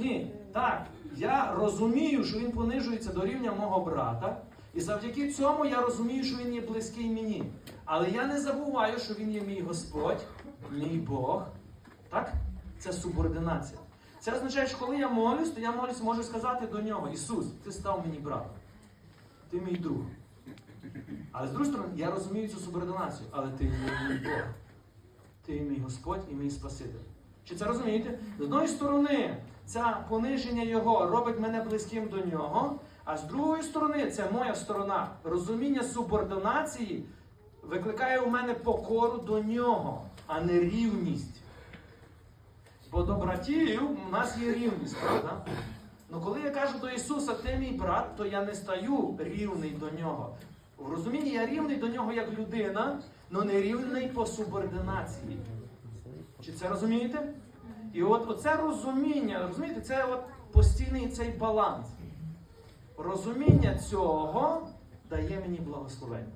Ні, так, я розумію, що він понижується до рівня мого брата, і завдяки цьому я розумію, що він є близький мені. Але я не забуваю, що він є мій Господь, мій Бог. Так? Це субординація. Це означає, що коли я молюсь, то я молюсь, можу сказати до нього: Ісус, ти став мені братом. Ти мій друг. Але з другої сторони, я розумію цю субординацію, але ти є мій Бог. Ти мій Господь і мій Спаситель. Чи це розумієте? З одної сторони, це пониження Його робить мене близьким до нього, а з другої сторони, це моя сторона. Розуміння субординації викликає у мене покору до нього, а не рівність. Бо до братів у нас є рівність, правда? Ну коли я кажу до Ісуса, ти мій брат, то я не стаю рівний до нього. В розумінні я рівний до нього як людина, але не рівний по субординації. Чи це розумієте? І от оце розуміння, розумієте, це от постійний цей баланс. Розуміння цього дає мені благословення.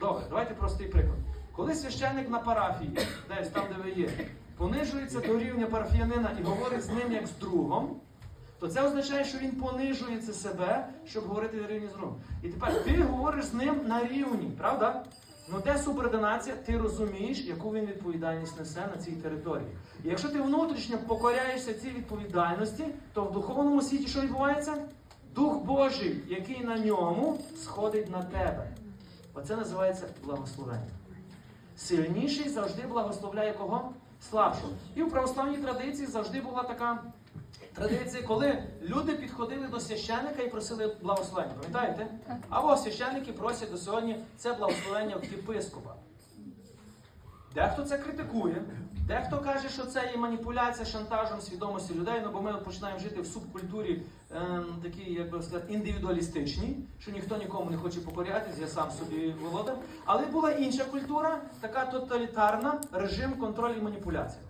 Добре, давайте простий приклад. Коли священник на парафії, десь там, де ви є, понижується до рівня парафіянина і говорить з ним як з другом, то це означає, що він понижується себе, щоб говорити на рівні з другом. І тепер ти говориш з ним на рівні, правда? Ну де субординація, ти розумієш, яку він відповідальність несе на цій території. І якщо ти внутрішньо покоряєшся цій відповідальності, то в духовному світі що відбувається? Дух Божий, який на ньому, сходить на тебе. Оце називається благословення. Сильніший завжди благословляє кого? Слабшого. І в православній традиції завжди була така традиція, коли люди підходили до священника і просили благословення. Пам'ятаєте? Або священники просять до сьогодні це благословення в єпископа. Дехто це критикує, дехто каже, що це є маніпуляція шантажем свідомості людей, ну бо ми починаємо жити в субкультурі ем, такій, як би сказати, індивідуалістичній, що ніхто нікому не хоче покорятись, я сам собі володар. Але була інша культура, така тоталітарна, режим контролю і маніпуляція.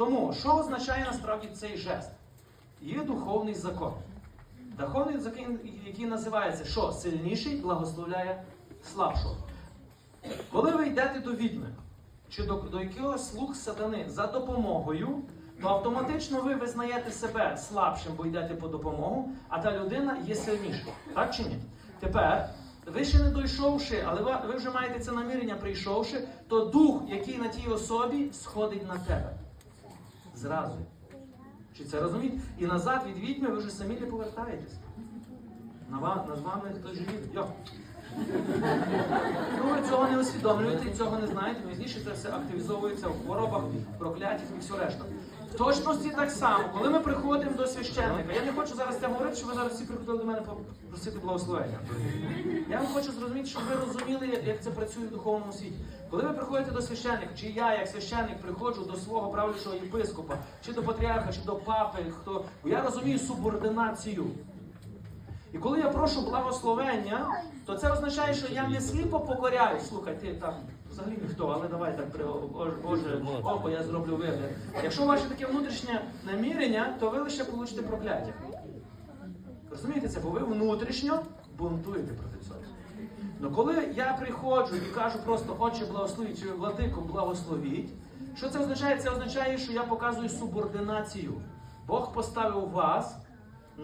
Тому, що означає насправді цей жест? Є духовний закон. Духовний закон, який називається, що сильніший благословляє слабшого. Коли ви йдете до відьми чи до, до якогось слуг сатани за допомогою, то автоматично ви визнаєте себе слабшим, бо йдете по допомогу, а та людина є сильнішою. Так чи ні? Тепер, ви ще не дійшовши, але ви, вже маєте це намірення прийшовши, то дух, який на тій особі, сходить на тебе. Зразу. Чи це розумієте? І назад від відьми ви вже самі не повертаєтесь. На ва- з вами хтось живе. Ви цього не усвідомлюєте і цього не знаєте. Пізніше це все активізовується в хворобах, прокляттях і все решта. В точності так само, коли ми приходимо до священника, я не хочу зараз це говорити, що ви зараз всі приходили до мене просити благословення. Я вам хочу зрозуміти, щоб ви розуміли, як- це працює в духовному світі. Коли ви приходите до священника, чи я, як священник, приходжу до свого правлячого єпископа, чи до патріарха, чи до папи, хто я розумію субординацію. І коли я прошу благословення, то це означає, що я не сліпо покоряюсь. Слухай, ти там взагалі ніхто, але давай так при Боже, око, я зроблю вигляд. Якщо ваше таке внутрішнє намірення, то ви лише получите прокляття. Розумієте це? Бо ви внутрішньо бунтуєте проти цього. Ну коли я приходжу і кажу просто Отче благословіть, чи владико благословіть, що це означає? Це означає, що я показую субординацію. Бог поставив вас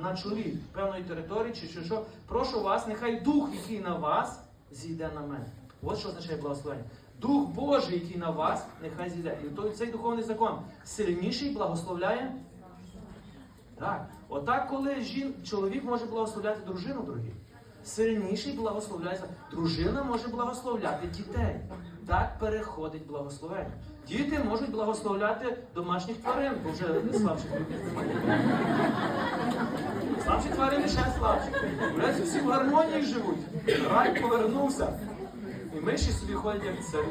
на чолі певної території, чи, чи що. Прошу вас, нехай дух, який на вас, зійде на мене. От що означає благословення. Дух Божий, який на вас, нехай зійде. І той цей духовний закон сильніший благословляє. Так. Отак, коли жін... чоловік може благословляти дружину, дорогі. Сильніший благословляється. Дружина може благословляти дітей. Так переходить благословення. Діти можуть благословляти домашніх тварин, бо вже слабших людей немає. Слабші тварини ще слабші. Уявляєте, всі в гармонії живуть. Рай повернувся. І миші собі ходять як царі.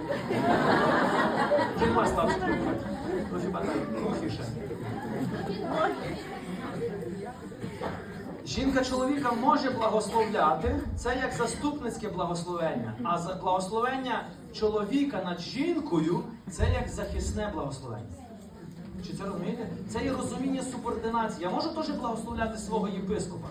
Вже нема слабших тварин. Ну хіба мухи ще. Жінка чоловіка може благословляти, це як заступницьке благословення. А за благословення чоловіка над жінкою це як захисне благословення. Чи це розумієте? Це є розуміння субординації. Я можу теж благословляти свого єпископа.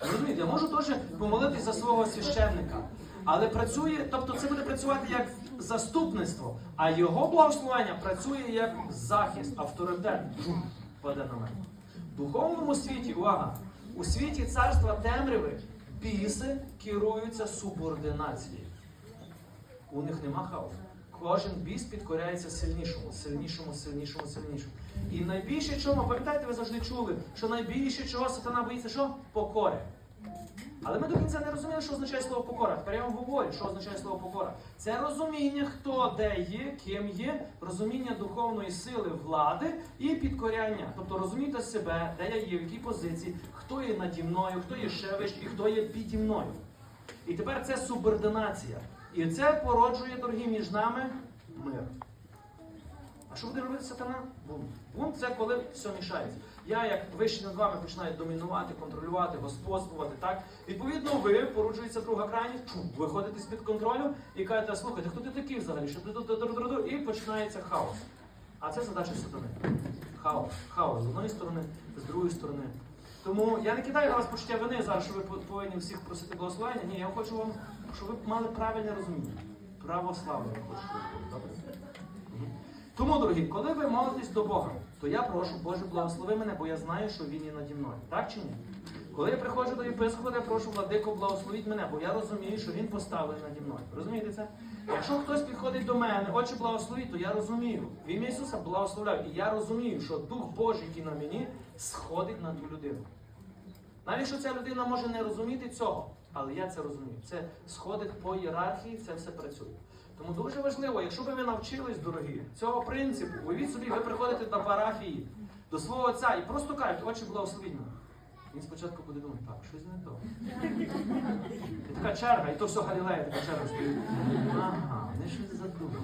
Розумієте, я можу теж помолитись за свого священника. Але працює, тобто це буде працювати як заступництво, а його благословення працює як захист, авторитет. Паде на мене. В духовному світі, увага, у світі царства темряви біси керуються субординацією. У них нема хаосу. Кожен біс підкоряється сильнішому, сильнішому, сильнішому, сильнішому. І найбільше чого, пам'ятаєте, ви завжди чули, що найбільше чого сатана боїться, що? Покори. Але ми до кінця не розуміли, що означає слово покора. Тепер я вам говорю, що означає слово покора. Це розуміння, хто де є, ким є, розуміння духовної сили влади і підкоряння. Тобто розуміти себе, де я є, в якій позиції, хто є наді мною, хто є ще вище і хто є піді мною. І тепер це субординація. І це породжує, дорогі, між нами мир. А що буде робити сатана? Бунт. Бунт це коли все мішається. Я, як вище над вами, починаю домінувати, контролювати, господствувати. Так? Відповідно, ви породжується друга крайність, чу, виходите з-під контролю і кажете, слухайте, хто ти такий взагалі? Що ти і починається хаос. А це задача сатани. Хаос. Хаос з одної сторони, з другої сторони. Тому я не кидаю вас почуття вини зараз, що ви повинні всіх просити благословення. Ні, я хочу вам, щоб ви мали правильне розуміння. Православне хочу. Тому, дорогі, коли ви молитесь до Бога, то я прошу, Боже, благослови мене, бо я знаю, що Він є наді мною. Так чи ні? Коли я приходжу до єпископа, я прошу владико, благословіть мене, бо я розумію, що він поставлений наді мною. Розумієте це? Якщо хтось підходить до мене, отче благословіть, то я розумію. В ім'я Ісуса благословляю. І я розумію, що Дух Божий, який на мені, сходить на ту людину. Навіть що ця людина може не розуміти цього, але я це розумію. Це сходить по ієрархії, це все працює. Тому дуже важливо, якщо би ви навчились, дорогі, цього принципу, уявіть собі, ви приходите до парафії, до свого отця і просто кажуть, отче благословіть мене. Він спочатку буде думати, так, щось не то. І така черга, і то все Галілея, така черга стоїть. Ага, вони щось задумали.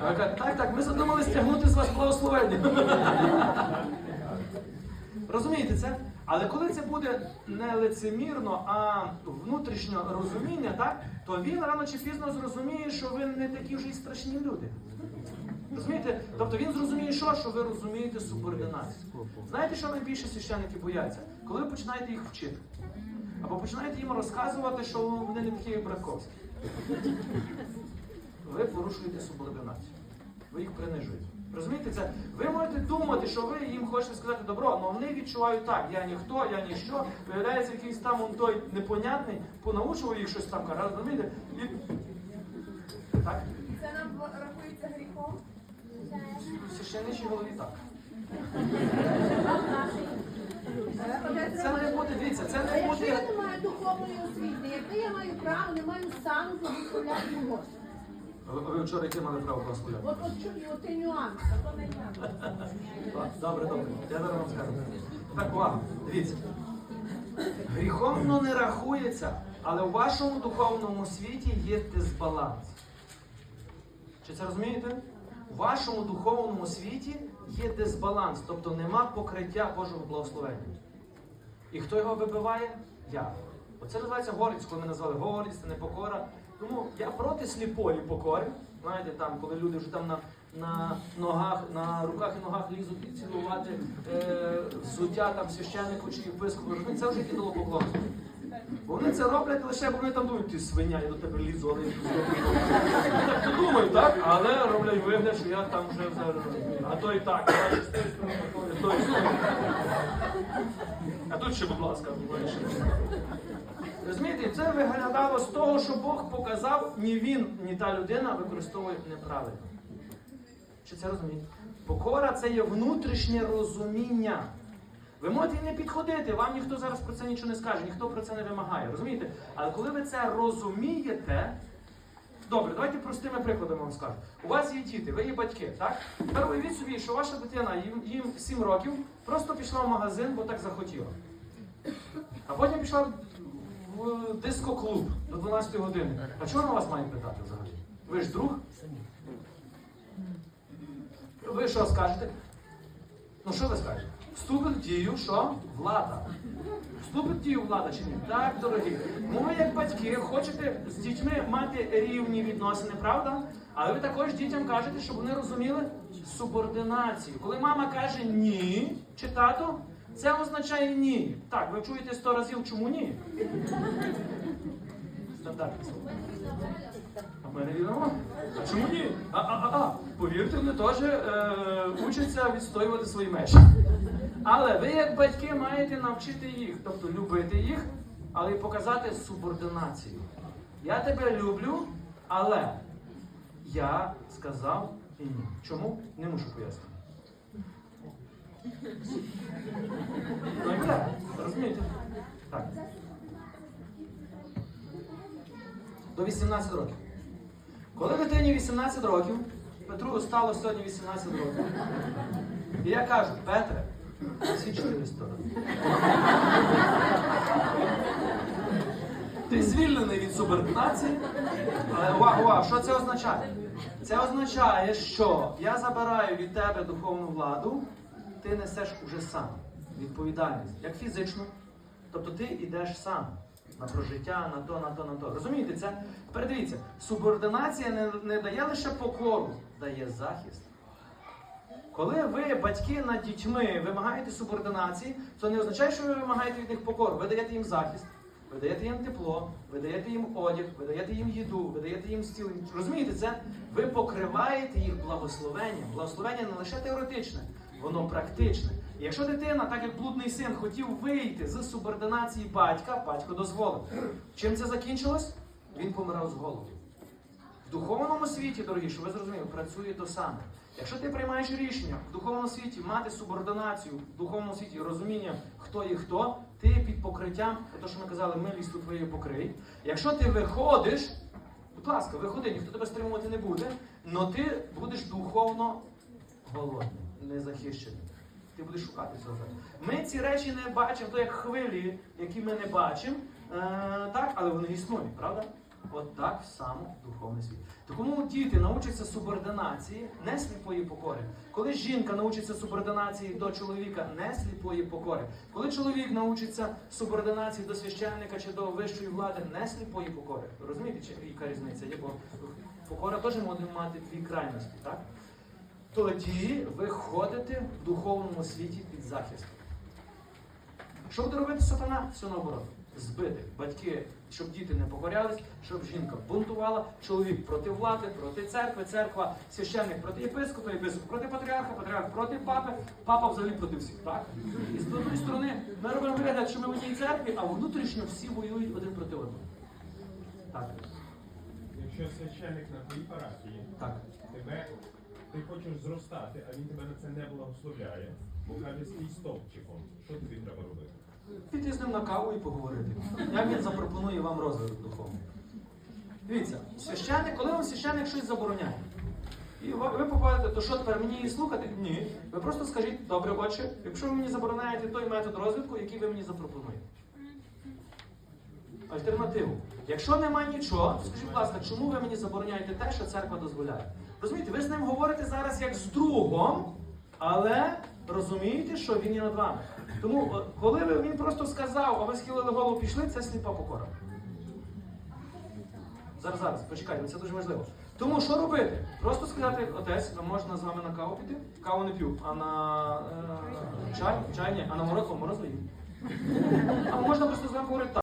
А так, так, ми задумали стягнути з вас благословення. Розумієте це? Але коли це буде не лицемірно, а внутрішнє розуміння, так, то він рано чи пізно зрозуміє, що ви не такі вже й страшні люди. Розумієте? Тобто він зрозуміє, що, що ви розумієте субординацію. Знаєте, що найбільше священники бояться? Коли ви починаєте їх вчити. Або починаєте їм розказувати, що вони не такі як братковські. Ви порушуєте субординацію. Ви їх принижуєте. Розумієте це? Ви можете думати, що ви їм хочете сказати добро, але вони відчувають так, я ніхто, я ніщо. Виявляється, якийсь там он той непонятний, понаучував їх щось там каже, розумієте? І... Так? Це нам рахується гріхом. В священничій голові так. Це має бути, дивіться, це не якщо я не маю духовної освіти, якби я маю право, не маю стану благословляти когось. Ви ви вчора яке мали право благословляти? От от чу- от і нюанс. Добре, добре. Я зараз вам скажу. Так, увага, дивіться. Гріхом воно не рахується, але у вашому духовному світі є дисбаланс. Чи це розумієте? У вашому духовному світі є дисбаланс, тобто нема покриття Божого благословення. І хто його вибиває? Я. Оце називається гордість, коли ми назвали гордість, непокора. Тому я проти сліпої покори. Знаєте, там, коли люди вже там на, на ногах, на руках і ногах лізуть і цілувати е, взуття там священнику чи єпископу, це вже ідолопоклонство. Бо вони це роблять лише, бо вони там думають, ти свиня, я до тебе лізу, але я. Так не думаю, так? Але роблять вигляд, що я там вже зараз. А то і так, а то і тої. А тут ще, будь ласка, буваєш. Розумієте, це виглядало з того, що Бог показав, ні він, ні та людина використовують неправильно. Чи це розумієте? Покора це є внутрішнє розуміння. Ви можете не підходити, вам ніхто зараз про це нічого не скаже, ніхто про це не вимагає. Розумієте? Але коли ви це розумієте, добре, давайте простими прикладами вам скажу. У вас є діти, ви є батьки, так? Тепер уявіть собі, що ваша дитина їм, їм 7 років просто пішла в магазин, бо так захотіла. А потім пішла в диско-клуб до 12 години. А чого на вас має питати взагалі? Ви ж друг? Ви що скажете? Ну що ви скажете? Вступить в дію, що? Влада. Вступить в дію влада чи ні? Так, дорогі. Ну ви як батьки хочете з дітьми мати рівні відносини, правда? Але ви також дітям кажете, щоб вони розуміли субординацію. Коли мама каже ні, чи тато, це означає ні. Так, ви чуєте сто разів, чому ні? Стандартне слово. А ми не віримо? А чому ні? А, а, а, а. Повірте, вони теж е, учаться відстоювати свої межі. Але ви, як батьки, маєте навчити їх, тобто любити їх, але й показати субординацію. Я тебе люблю, але я сказав і ні. Чому? Не мушу пояснити. Розумієте? Так. До 18 років. Коли дитині 18 років, Петру стало сьогодні 18 років. І я кажу, Петре, всі чотири сторони. Ти звільнений від субординації. Але увага, увага, що це означає? Це означає, що я забираю від тебе духовну владу, ти несеш уже сам відповідальність, як фізичну. Тобто ти йдеш сам на прожиття, на то, на то, на то. Розумієте, це передивіться, субординація не, не дає лише покору, дає захист. Коли ви, батьки над дітьми, вимагаєте субординації, це не означає, що ви вимагаєте від них покору. Ви даєте їм захист, ви даєте їм тепло, ви даєте їм одяг, ви даєте їм їду, ви даєте їм стіл. Розумієте, це ви покриваєте їх благословенням. Благословення не лише теоретичне, воно практичне. Якщо дитина, так як блудний син, хотів вийти з субординації батька, батько дозволив. Чим це закінчилось? Він помирав з голоду. В духовному світі, дорогі, що ви зрозуміли, працює то саме. Якщо ти приймаєш рішення в духовному світі мати субординацію, в духовному світі розуміння, хто є хто, ти під покриттям, те, що ми казали, милістю твоєю покрий. Якщо ти виходиш, будь ласка, виходи, ніхто тебе стримувати не буде, але ти будеш духовно голодним, незахищеним. Ти будеш шукати цього. Ми ці речі не бачимо, то як хвилі, які ми не бачимо, е, так, але вони існують, правда? От так само духовний світ. Тому діти навчаться субординації, не сліпої покори. Коли жінка навчиться субординації до чоловіка, не сліпої покори. Коли чоловік навчиться субординації до священника чи до вищої влади, не сліпої покори. Розумієте, яка різниця є? Бо покора теж може мати дві крайності, так? Тоді ви ходите в духовному світі під захист. Що буде робити сатана? Все наоборот. Збити батьки, щоб діти не покорялись, щоб жінка бунтувала, чоловік проти влади, проти церкви, церква, священник проти єпископа, єпископ проти патріарха, патріарх проти папи, папа взагалі проти всіх. Так? І з однієї сторони ми робимо вигляд, що ми в одній церкві, а внутрішньо всі воюють один проти одного. Так, Якщо священник на твоїй парафії, так. тебе ти хочеш зростати, а він тебе на це не благословляє, бо каже стій стовпчиком. Що тобі треба робити? Піти з ним на каву і поговорити. Як він запропонує вам розвиток духовний. Дивіться, священник, коли вам священник щось забороняє, і ви ви попадете, то що тепер мені її слухати? Ні. Ви просто скажіть, добре, отче, якщо ви мені забороняєте той метод розвитку, який ви мені запропонуєте. Альтернативу. Якщо нема нічого, скажіть, будь ласка, чому ви мені забороняєте те, що церква дозволяє? Розумієте, ви з ним говорите зараз як з другом, але розумієте, що він є над вами. Тому, е, коли ви, він просто сказав, а ви схилили голову пішли, це сліпа покора. Зараз, зараз, почекайте, це дуже важливо. Тому що робити? Просто сказати, отець, а можна з вами на каву піти? Каву не п'ю, а на е, чай? Чай ні, а на морозиво? Морозиво їм. А можна просто з вами говорити так.